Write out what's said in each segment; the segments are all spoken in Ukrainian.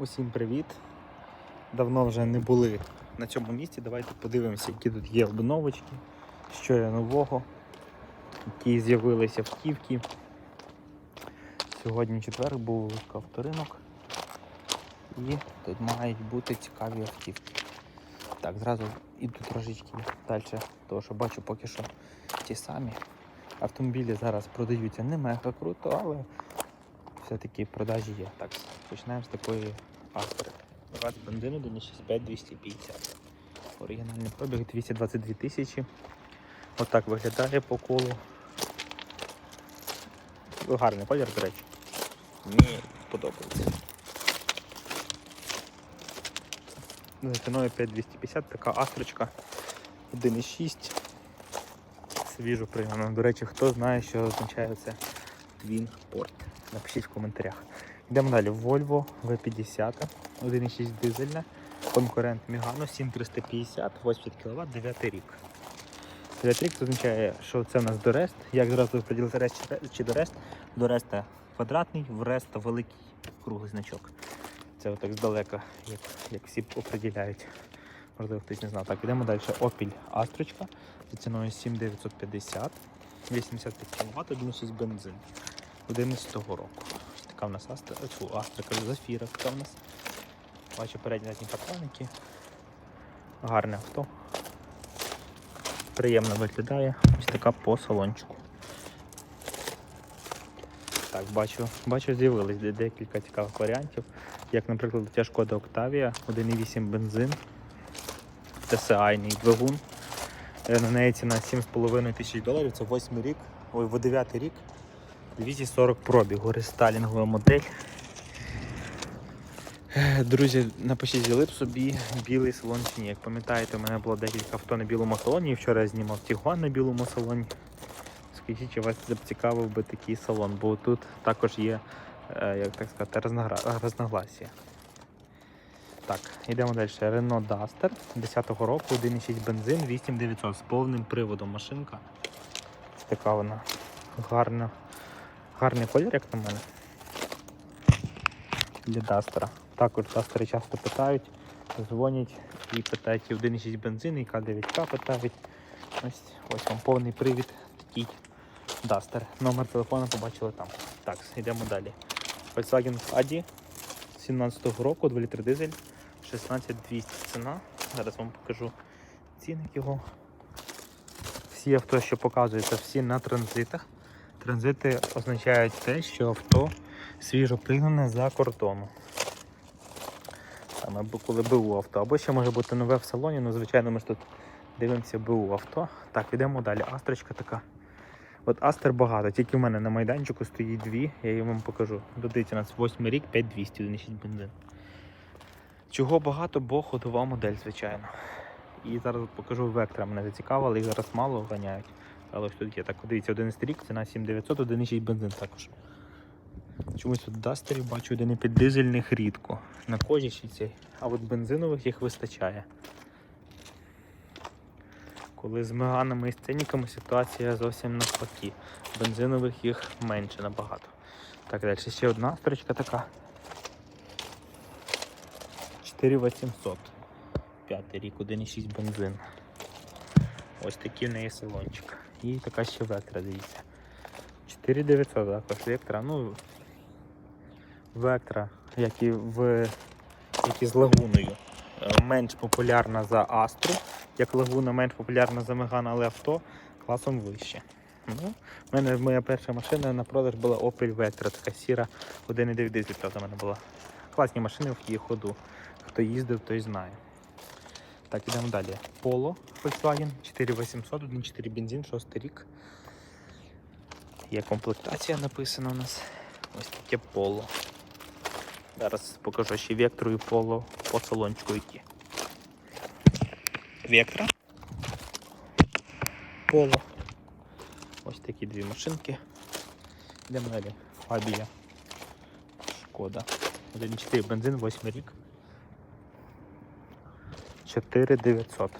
Усім привіт! Давно вже не були на цьому місці. Давайте подивимося, які тут є обновочки, що є нового, які з'явилися автівки. Сьогодні четвер був авторинок і тут мають бути цікаві автівки. Так, зразу іду трошечки далі, тому що бачу поки що ті самі. Автомобілі зараз продаються не мега круто, але все-таки продажі є. Так, починаємо з такої Астри. Газ бензину 1,65 250. Оригінальний пробіг 222 тисячі. Отак виглядає по колу. Гарний колір, до речі. Мені подобається. За ціною 5250 така астрочка 1,6. Свіжо пригнано. До речі, хто знає, що означає це Twin Port. Напишіть в коментарях. Йдемо далі. Volvo V50, 1,6 дизельна, конкурент Мігано 7350, 80 кВт, 9 рік. 9 рік це означає, що це у нас Дорест. Як зразу поділити Рест чи Ре- чи Дорест? Дореста квадратний, в Реста великий круглий значок. Це отак здалека, як, як всі определяють. Можливо, хтось не знав. Так, йдемо далі. Opel Астрочка за ціною 7950, 85 кВт, 1,6 бензин. 11 року. Така в нас Астра, фу, Астра, Зафіра така в нас. Бачу передні задні парктроники. Гарне авто. Приємно виглядає. Ось така по салончику. Так, бачу, бачу, з'явились декілька цікавих варіантів. Як, наприклад, ця шкода Octavia, 1,8 бензин, TSI двигун. Е, На неї ціна 7,5 тисяч доларів, це 8 рік, ой, в 9 рік. 240 пробігу, рестайлінгова модель. Друзі, напишіть, б собі білий салон чи ні. Як пам'ятаєте, у мене було декілька авто на білому салоні. Вчора я знімав Тігуан на білому салоні. Скажіть, чи вас зацікавив би такий салон, бо тут також є, е, як так сказати, розногласія. Так, йдемо далі. Renault Duster 10-го року, 1,6 бензин, 8900 з повним приводом машинка. Ось така вона гарна. Гарний колір, як на мене. Для Дастера. Також Дастери часто питають, дзвонять і питають, і 1,6 бензин, і К9К питають. Ось, ось вам повний привід такий Дастер. Номер телефону побачили там. Так, йдемо далі. Volkswagen Caddy 17-го року, 2 літри дизель, 16200 ціна. Зараз вам покажу цінник його. Всі авто, що показуються, всі на транзитах. Транзити означають те, що авто свіжо пригнане за кордону. Саме коли БУ авто. Або ще може бути нове в салоні, ну звичайно ми ж тут дивимося БУ авто. Так, йдемо далі. Астрочка така. От Астер багато, тільки в мене на майданчику стоїть дві, я її вам покажу. Додивіться, у нас 8 рік, 5200, 1,6 бензин. Чого багато, бо ходова модель, звичайно. І зараз покажу вектора, мене зацікавили, їх зараз мало ганяють. Але ось тут є так, дивіться, 11 рік, ціна 7900, 1,6 бензин також. Чомусь тут дастерів бачу, 1,5 дизельних рідко. На кожі цей. А от бензинових їх вистачає. Коли з меганами і сценіками ситуація зовсім навпаки. Бензинових їх менше набагато. Так, далі ще одна строчка така. 4800. П'ятий рік, 1,6 бензин. Ось такий в неї салончик. І така ще вектора, дивіться. 4900 також вектора. Ну, вектора, як і в як і з лагуною. Е, Менш популярна за Астру, як лагуна менш популярна за Меган, але авто класом вище. Ну, в мене моя перша машина на продаж була Opel Vectra, така сіра 1,9 дизель, в мене була. Класні машини в її ходу. Хто їздив, той знає. Так, ідемо далі. Polo Volkswagen 4800, 1,4 бензин, 6 рік. Є комплектація написана у нас. Ось таке Polo. Зараз покажу ще Vectra і Polo по салончику які. Vectra. Polo. Ось такі дві машинки. Йдемо далі. Фабія. Шкода. 1,4 бензин, 8 рік. 4900.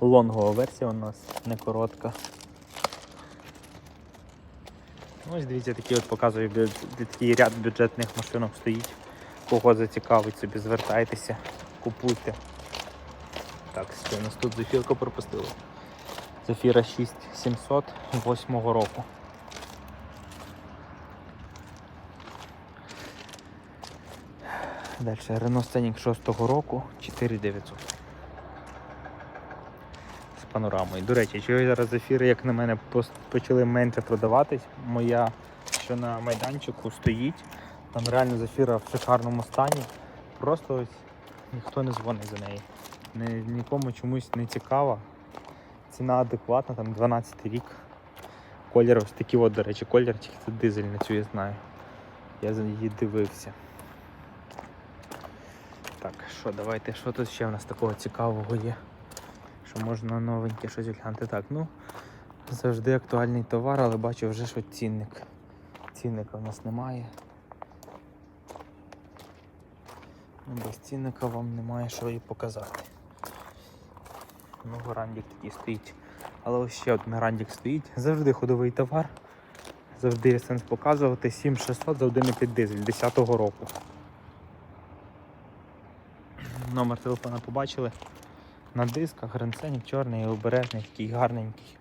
Лонгова версія у нас не коротка. Ну, ось дивіться, такі от показую такий ряд бюджетних машинок стоїть. Кого зацікавить собі, звертайтеся, купуйте. Так, що у нас тут зефірку пропустили. Зефіра 6700 8 року. Далі Renault Scenic 6 року 4900. З панорамою. До речі, чого зараз ефіри, як на мене, почали менше продаватись. Моя, що на майданчику стоїть. Там реально зефіра в шикарному стані. Просто ось ніхто не дзвонить за неї. Ні, нікому чомусь не цікава. Ціна адекватна, там 12 рік. Колір ось такий от, до речі, колір, тільки це дизель, на цю я знаю. Я за її дивився. Так, що, давайте, що тут ще в нас такого цікавого є? Що можна новеньке щось глянути. Так, ну завжди актуальний товар, але бачу вже, що цінник. Цінника в нас немає. Ну, без цінника вам немає що і показати. Ну, гарандік такий стоїть. Але ось ще один гарандік стоїть. Завжди ходовий товар. Завжди є сенс показувати. 7600 за 1,5 дизель 10-го року. Номер телефона побачили. На дисках грандсценік чорний, обережний, такий гарненький.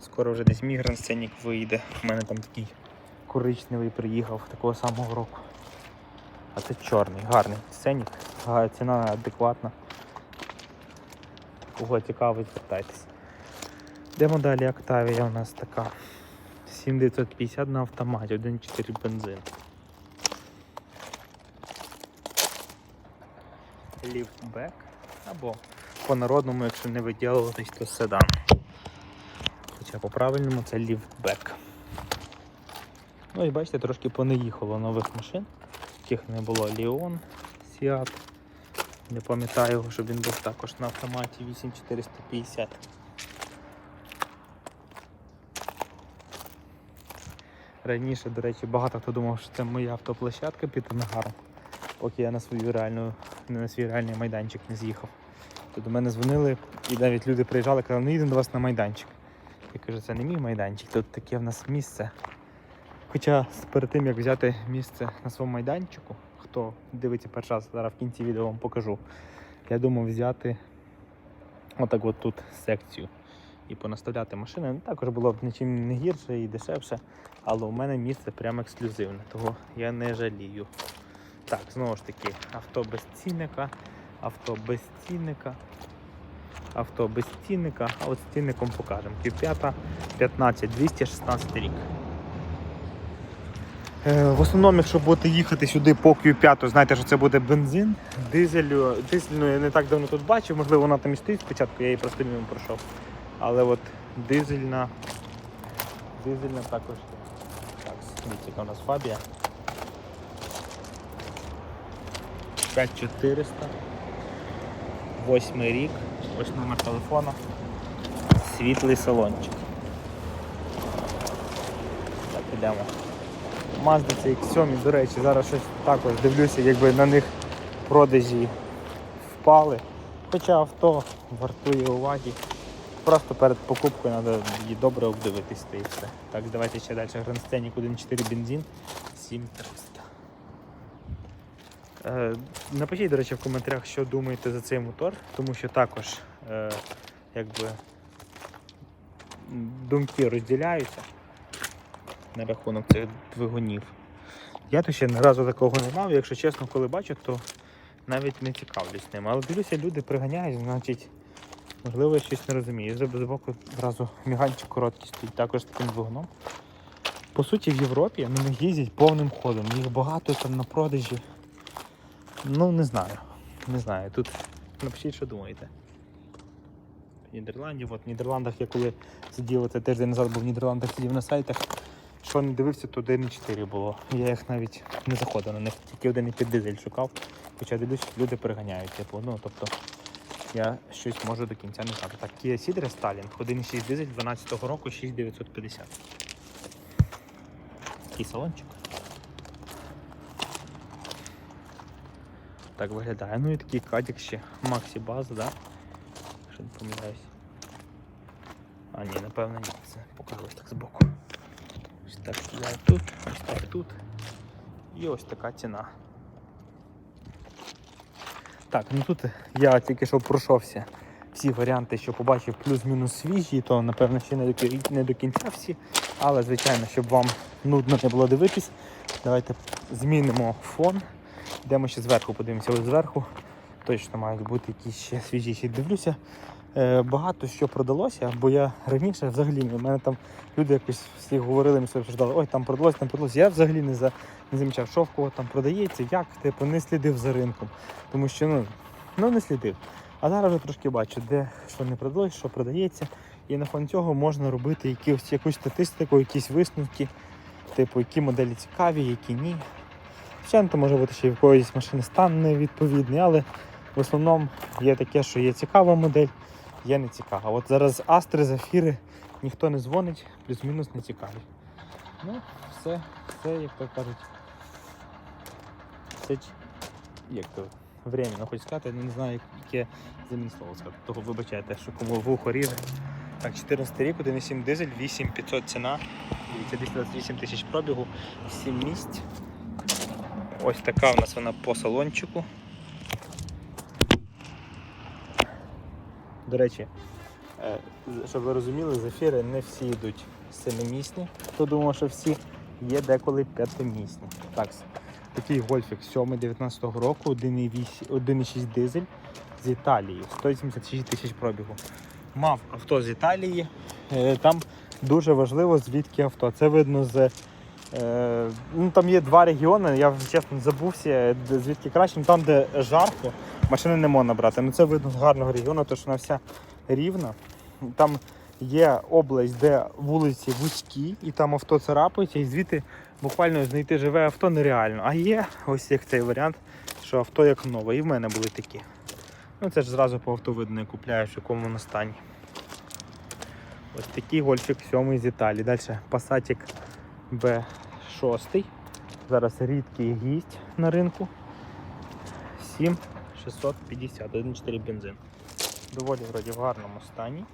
Скоро вже десь мій грандсценік вийде. У мене там такий коричневий приїхав такого самого року. А це чорний, гарний сценік. Ціна адекватна. Кого цікавить, звертайтесь. Йдемо далі Octavia у нас така. 7950 на автоматі, 1.4 бензин. Ліфтбек або по-народному, якщо не виділуватись, то седан. Хоча по-правильному це ліфтбек. Ну і бачите, трошки понеїхало нових машин, яких не було Ліон, Сіат. Не пам'ятаю його, щоб він був також на автоматі 8450. Раніше, до речі, багато хто думав, що це моя автоплощадка під Ангаром, поки я на свою реальну, не на свій реальний майданчик не з'їхав. То до мене дзвонили і навіть люди приїжджали, казали, ну їдемо до вас на майданчик. Я кажу, це не мій майданчик, тут таке в нас місце. Хоча перед тим як взяти місце на своєму майданчику, хто дивиться перший раз, зараз в кінці відео вам покажу. Я думав взяти отак от тут секцію і понаставляти машини. Ну, також було б нічим не гірше і дешевше, але у мене місце прямо ексклюзивне, того я не жалію. Так, знову ж таки, авто без цінника, авто без цінника, авто без цінника, а от з цінником покажемо. Q5 15 216 рік. Е, В основному, якщо будете їхати сюди по Q5, то знаєте, що це буде бензин. Дизелю, дизельну я не так давно тут бачив, можливо, вона там і стоїть спочатку, я її просто мимо пройшов. Але от дизельна. Дизельна також. Так, дивіться, у нас фабія. 5400. Восьмий рік. Ось номер телефона. Світлий салончик. Так, ідемо. Mazda CX-7, до речі, зараз щось також дивлюся, якби на них продажі впали. Хоча авто вартує уваги. Просто перед покупкою треба її добре обдивитись та і все. Так, давайте ще далі. Scenic 1.4 бензин 7300. Е, напишіть, до речі, в коментарях, що думаєте за цей мотор, тому що також е, якби, думки розділяються на рахунок цих двигунів. Я то ще разу такого не мав, якщо чесно, коли бачу, то навіть не цікавлюсь ним. Але дивлюся, люди приганяють, значить, можливо, я щось не розумію. З боку одразу міганчик короткий стоїть, також таким двигуном. По суті, в Європі на них їздять повним ходом. Їх багато там на продажі. Ну, не знаю. Не знаю. Тут напишіть, що думаєте. Нідерландів. От в Нідерландах я коли сидів оце тиждень назад, був в Нідерландах сидів на сайтах. Що не дивився, то 1,4 було. Я їх навіть не заходив на них, тільки 1,5 дизель шукав. Хоча дивлюсь, люди переганяють. Типу, ну, тобто я щось можу до кінця не знати. Так, Kia Ceed Stalin, 1,6 дизель 12 року, 6950. Такий салончик. Так виглядає. Ну і такий кадік ще. Максі база, да? Якщо не помиляюсь. А ні, напевно ні, це показалось так збоку. Ось так стріляє тут, ось так тут. І ось така ціна. Так, ну тут я тільки що пройшовся всі варіанти, що побачив плюс-мінус свіжі, то напевно ще не до кінця всі. Але звичайно, щоб вам нудно не було дивитись, давайте змінимо фон. Йдемо ще зверху, подивимося. Ось зверху точно мають бути якісь ще свіжіші. Дивлюся, е, багато що продалося, бо я раніше взагалі у мене там люди якось всі говорили, ми обсуждали, ой, там продалося, там продалося. Я взагалі не за не замічав, що в кого там продається, як типу не слідив за ринком. Тому що ну, ну не слідив. А зараз вже трошки бачу, де що не продалось, що продається. І на фон цього можна робити якусь, якусь статистику, якісь висновки, типу, які моделі цікаві, які ні. Звичайно, може бути ще й в якоїсь машини стан невідповідний, але в основному є таке, що є цікава модель, є не цікава. От зараз Астри, Зафіри ніхто не дзвонить, плюс-мінус не цікаві. Ну, все, все, як то кажуть. Все, як то временно хочу сказати, не знаю, яке замін слово сказати. Того вибачайте, що кому вухо ріже. Так, 14 рік, 1,7 дизель, 8500 ціна. Дивіться, 228 тисяч пробігу, 7 місць. Ось така у нас вона по салончику. До речі, е, щоб ви розуміли, зефіри не всі йдуть семимісні. Хто думав, що всі є деколи п'ятимісні. Так, такий гольфік 7 19 року, 1,8 1,6 дизель з Італії, 186 тисяч пробігу. Мав авто з Італії. Е, Там дуже важливо, звідки авто. Це видно з. Е, ну, там є два регіони, я чесно забувся, звідки краще. Ну, Там, де жарко, машини не можна брати. Ну це видно з гарного регіону, тому що вона вся рівна. Там є область, де вулиці вузькі, і там авто царапається, і звідти буквально знайти живе авто нереально. А є ось як цей варіант, що авто як нове. І в мене були такі. Ну це ж зразу по авто видно, як купляєш, в якому воно стані. Ось такий гольфік 7 з Італії. Далі Passat B6. Зараз рідкий гість на ринку. 7650, 1,4 бензин. Доволі вроді в гарному стані.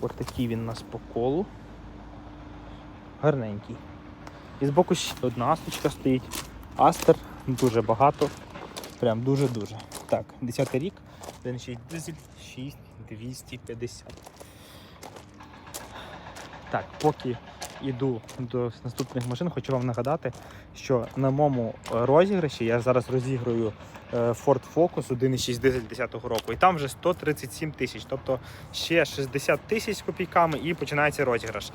Ось такий він у нас по колу. Гарненький. І збоку ще одна асточка стоїть. Астер дуже багато. Прям дуже-дуже. Так, 10 рік, 1,6 дизель, 6250. Так, поки йду до наступних машин, хочу вам нагадати, що на моєму розіграші я зараз розіграю е, Ford Focus 1,6 дизель 10 року. І там вже 137 тисяч, тобто ще 60 тисяч з копійками і починається розіграш.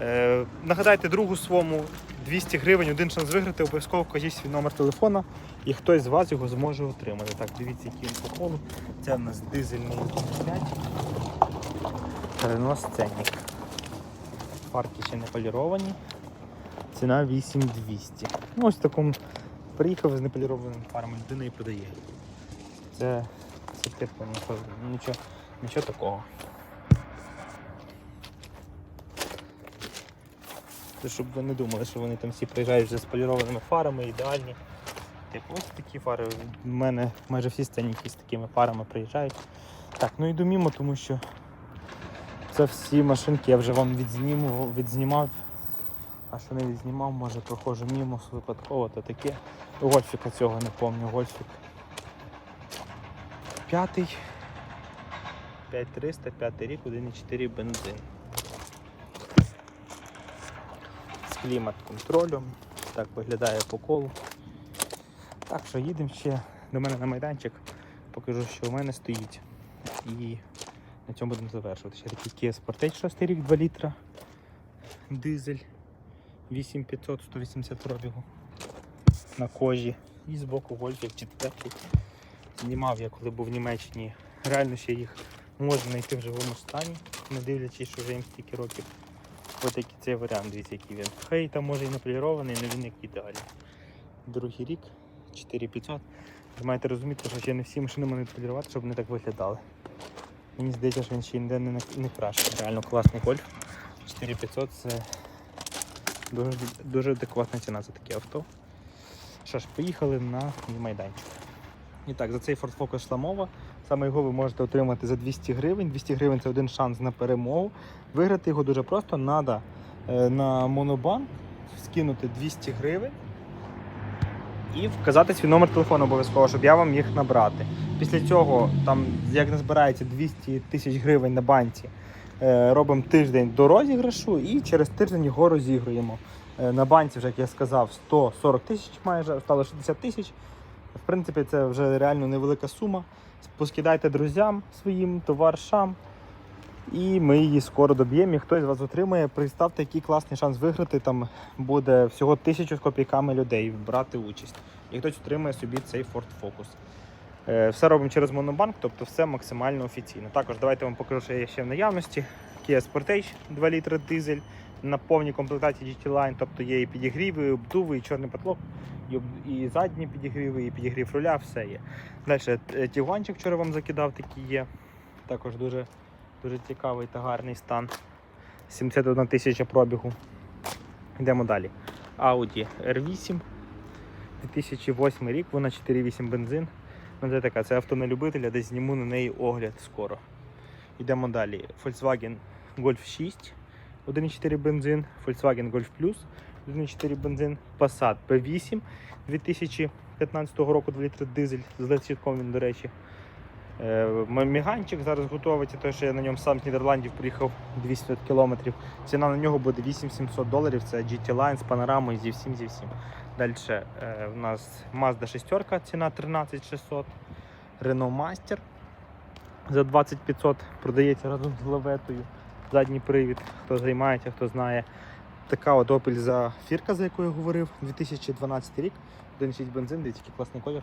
Е, нагадайте другу своєму 200 гривень, один шанс виграти, обов'язково кажіть свій номер телефона і хтось з вас його зможе отримати. Так, дивіться, який колу. Це в нас дизельний 5. Рено Сценік. Фарки ще не поліровані. Ціна 8200. Ну, ось такому приїхав з неполірованими фарами, людина і продає. Це, це типу, нічого, нічого такого. Це щоб ви не думали, що вони там всі приїжджають вже з полірованими фарами, ідеальні. Типу, ось такі фари. У мене майже всі сценіки з такими фарами приїжджають. Так, ну йду мімо, тому що це всі машинки я вже вам відзніму, відзнімав. А що не відзнімав, може проходжу мімо випадково, то таке. Гольфіка цього не пам'ятаю, гольфік. П'ятий. 5300, п'ятий рік, 1,4 бензин. З клімат-контролем. Так виглядає по колу. Так що їдемо ще до мене на майданчик, покажу, що у мене стоїть. І на цьому будемо завершувати. Ще такий Kia Sportage 6 рік 2 літра. Дизель 8500 180 пробігу на кожі. І збоку гольфік 4. Знімав я, коли був в Німеччині. Реально ще їх можна знайти в живому стані, не дивлячись, що вже їм стільки років. Ось цей варіант, дивіться, який він. Хей, там може і не полірований, але він як ідеальний. Другий рік, 4500. Ви маєте розуміти, що ще не всі машини можуть полірувати, щоб вони так виглядали. Мені здається, що він ще ніде не, не краще. Реально класний гольф. 4500 це дуже, дуже адекватна ціна за таке авто. Що ж, поїхали на майданчик. І так, за цей Ford Focus йшла мова. Саме його ви можете отримати за 200 гривень. 200 гривень це один шанс на перемогу. Виграти його дуже просто. Треба на монобанк скинути 200 гривень і вказати свій номер телефону обов'язково, щоб я вам міг набрати. Після цього, там, як назбирається 200 тисяч гривень на банці, е, робимо тиждень до розіграшу і через тиждень його розігруємо. Е, На банці, вже як я сказав, 140 тисяч майже, стало 60 тисяч. В принципі, це вже реально невелика сума. Поскидайте друзям своїм, товаришам. І ми її скоро доб'ємо. І хтось з вас отримає. Представте, який класний шанс виграти. Там буде всього тисячу з копійками людей брати участь. І хтось отримає собі цей Ford Focus. Е, Все робимо через Монобанк, тобто все максимально офіційно. Також давайте вам покажу, що є ще в наявності. Kia Sportage 2 літри дизель на повній комплектації GT Line, тобто є і підігріви, і обдуви, і чорний потолок, і, задні підігріви, і підігрів руля, все є. Далі Тігуанчик вчора вам закидав, такий є. Також дуже, дуже цікавий та гарний стан. 71 тисяча пробігу. Йдемо далі. Audi R8 2008 рік, вона 4,8 бензин. Ну, це така, це авто на любителя, десь зніму на неї огляд скоро. Йдемо далі. Volkswagen Golf 6, 1,4 бензин, Volkswagen Golf Plus, 1,4 бензин, Passat P8 2015 року 2 літри дизель з ледсвітком він, до речі. Е, Міганчик зараз готується, той, що я на ньому сам з Нідерландів приїхав 200 кілометрів. Ціна на нього буде 8700 доларів. Це GT Line з панорамою зі всім зі всім. Далі е, у нас Mazda 6, ціна 13600. Renault Master за 20500 продається разом з лаветою. Задній привід, хто займається, хто знає. Така от Opel за фірка, за яку я говорив, 2012 рік. 1,6 бензин, дивіться, який класний колір.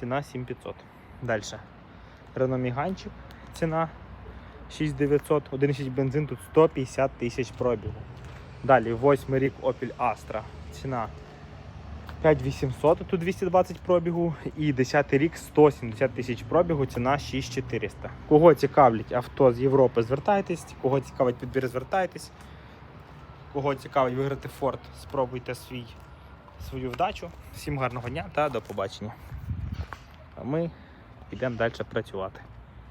Ціна 7500. Далі. Renault Міганчик, ціна 6900, 1,6 бензин, тут 150 тисяч пробігу. Далі, восьмий рік Opel Astra. Ціна 5800, тут 220 пробігу. І 10 рік 170 тисяч пробігу, ціна 6400. Кого цікавлять авто з Європи, звертайтесь. Кого цікавить підбір, звертайтесь. Кого цікавить виграти Форд, спробуйте свій, свою вдачу. Всім гарного дня та до побачення. А ми йдемо далі працювати.